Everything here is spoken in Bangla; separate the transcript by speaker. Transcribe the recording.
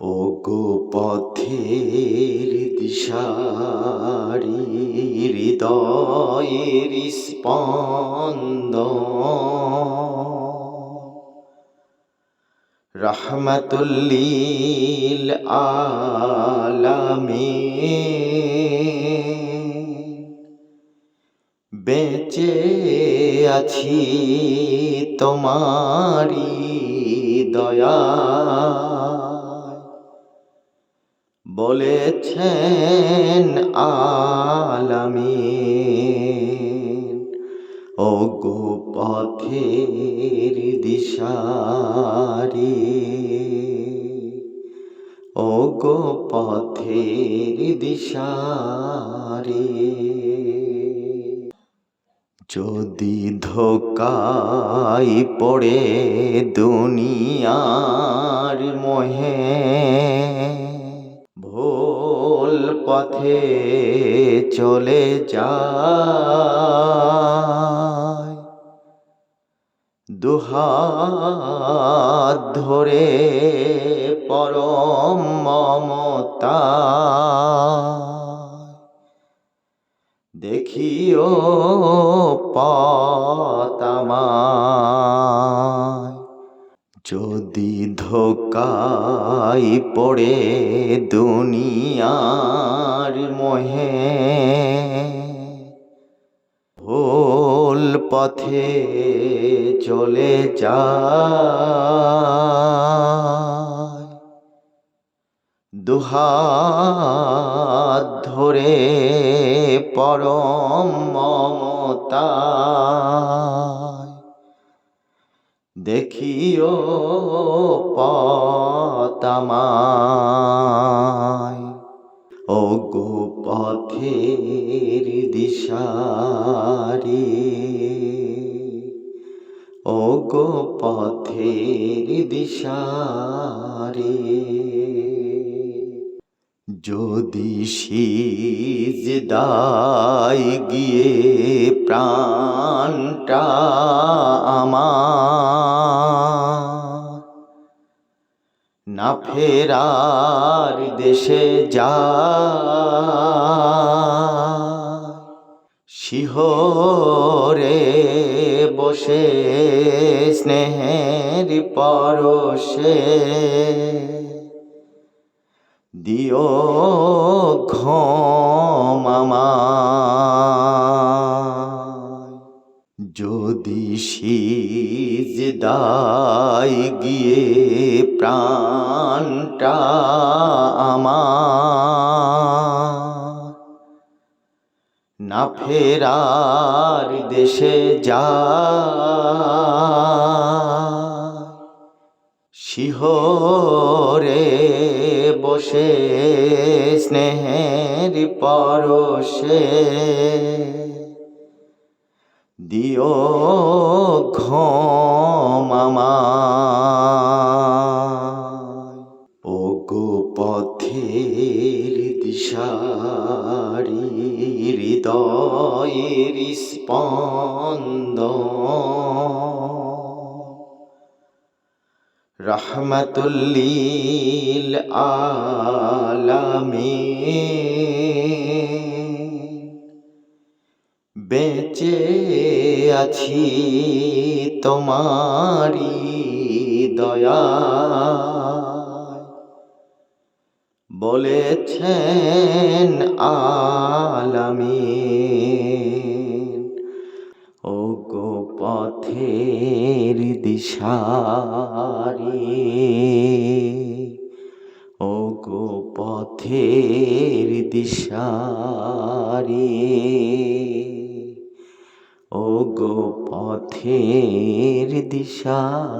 Speaker 1: ও গো পথের দিশারি হৃদয়ের স্পন্দ রহমতুল্লিল আলামী বেঁচে আছি তোমারি দয়া। বলেছেন আলামী ও গো পথের দিশারি। ও গো পথের দিশারি। যদি ধোকাই পড়ে দুনিয়ার মোহে পথে চলে যায়। দুহাত ধরে পরম মমতা। দেখিও পতামায় যদি ধোকাই পড়ে দুনিয়ার মোহে ভুল পথে চলে যা। দুহাত ধরে পরম মমতা। দেখিও পতামায় ও গো পথের দিশারি। ও গো পথের দিশারি। যদি সিজদাই গিয়ে প্রাণটা আমার, না ফেরার দেশে যা শিহরে বসে স্নেহের পরশে। দিও ঘমামায় যদি সিজদাই গিয়ে প্রাণটা আমার না ফেরার দেশে যা। শিহরে বসে স্নেহের পরশে দিও ঘমামায় দিশারি হৃদয়ের স্পন্দ রহমতুল্লিল আলামী বেঁচে আছি তোমারি দয়া। বলেছেন আলামী ও গো পথের দিশারি। ও গো পথের দিশারি। ও গো পথের দিশারি।